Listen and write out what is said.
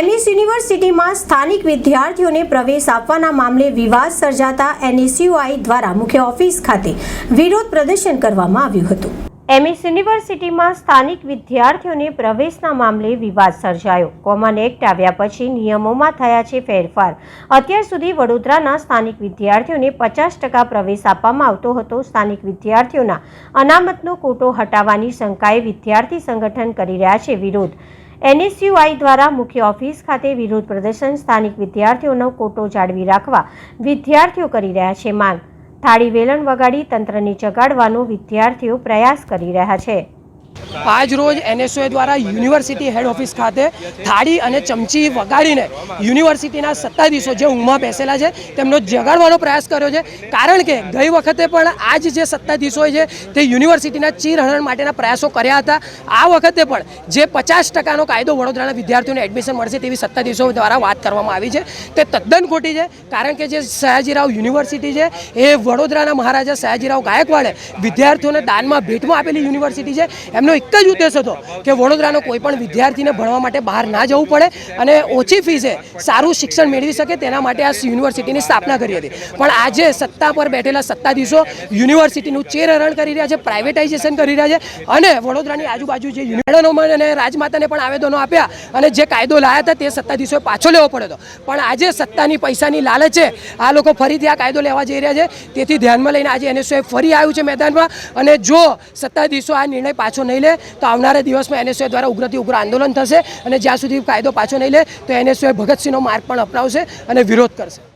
MS યુનિવર્સિટીમાં સ્થાનિક વિદ્યાર્થીઓને પ્રવેશ આપવાના મામલે વિવાદ સર્જાતા એનએસયુઆઈ દ્વારા મુખ્ય ઓફિસ ખાતે વિરોધ પ્રદર્શન કરવામાં આવ્યું હતું. એમએસ યુનિવર્સિટીમાં સ્થાનિક વિદ્યાર્થીઓને પ્રવેશના મામલે વિવાદ સર્જાયો. કોમન એક્ટ આવ્યા પછી નિયમોમાં થયા છે ફેરફાર. અત્યાર સુધી વડોદરાના સ્થાનિક વિદ્યાર્થીઓને પચાસ ટકા પ્રવેશ આપવામાં આવતો હતો. સ્થાનિક વિદ્યાર્થીઓના અનામતનો કોટો હટાવવાની શંકાએ વિદ્યાર્થી સંગઠન કરી રહ્યા છે વિરોધ. એનએસયુઆઈ દ્વારા મુખ્ય ઓફિસ ખાતે વિરોધ પ્રદર્શન, સ્થાનિક વિદ્યાર્થીઓનો કોટો જાળવી રાખવા વિદ્યાર્થીઓ કરી રહ્યા છે માંગ. થાળી વેલણ વગાડી તંત્રને જગાડવાનો વિદ્યાર્થીઓ પ્રયાસ કરી રહ્યા છે. આજ રોજ એનએસઓએ દ્વારા યુનિવર્સિટી હેડ ઓફિસ ખાતે થાળી અને ચમચી વગાડીને યુનિવર્સિટીના સત્તાધીશો જે ઊંઘમાં બેસેલા છે, તેમનો જગાડવાનો પ્રયાસ કર્યો છે. કારણ કે ગઈ વખતે પણ આ જ જે સત્તાધીશો છે તે યુનિવર્સિટીના ચીરહરણ માટેના પ્રયાસો કર્યા હતા, આ વખતે પણ જે પચાસ ટકાનો કાયદો વડોદરાના વિદ્યાર્થીઓને એડમિશન મળશે તેવી સત્તાધીશો દ્વારા વાત કરવામાં આવી છે. તે તદ્દન ખોટી છે, કારણ કે જે સયાજીરાવ યુનિવર્સિટી છે, એ વડોદરાના મહારાજા સયાજીરાવ ગાયકવાડે વિદ્યાર્થીઓને દાનમાં ભેટમાં આપેલી યુનિવર્સિટી છે. એમનો એક જ ઉદ્દેશ હતો કે વડોદરાનો કોઈ પણ વિદ્યાર્થીને ભણવા માટે બહાર ના જવું પડે અને ઓછી ફીસે સારું શિક્ષણ મેળવી શકે તેના માટે આ યુનિવર્સિટીની સ્થાપના કરી હતી. પણ આજે સત્તા પર બેઠેલા સત્તાધીશો યુનિવર્સિટીનું ચેરહરણ કરી રહ્યા છે પ્રાઇવેટાઇઝેશન કરી રહ્યા છે અને વડોદરાની આજુબાજુ જે યુનિવર્સિટીઓમાં અને રાજમાતાને પણ આવેદનો આપ્યા અને જે કાયદો લાયા હતા તે સત્તાધીશોએ પાછો લેવો પડ્યો પણ આજે સત્તાની પૈસાની લાલચે આ લોકો ફરીથી આ કાયદો લેવા જઈ રહ્યા છે. તેથી ધ્યાનમાં લઈને આજે એનએસઓએ ફરી આવ્યું છે મેદાનમાં અને જો સત્તાધીશો આ નિર્ણય પાછો નહીં લે તો આવનારા દિવસમાં એનએસઓએ દ્વારા ઉગ્રથી ઉગ્ર આંદોલન થશે અને જ્યાં સુધી કાયદો પાછો નહીં લે, તો એનએસઓએ ભગતસિંહનો માર્ગ પણ અપનાવશે અને વિરોધ કરશે.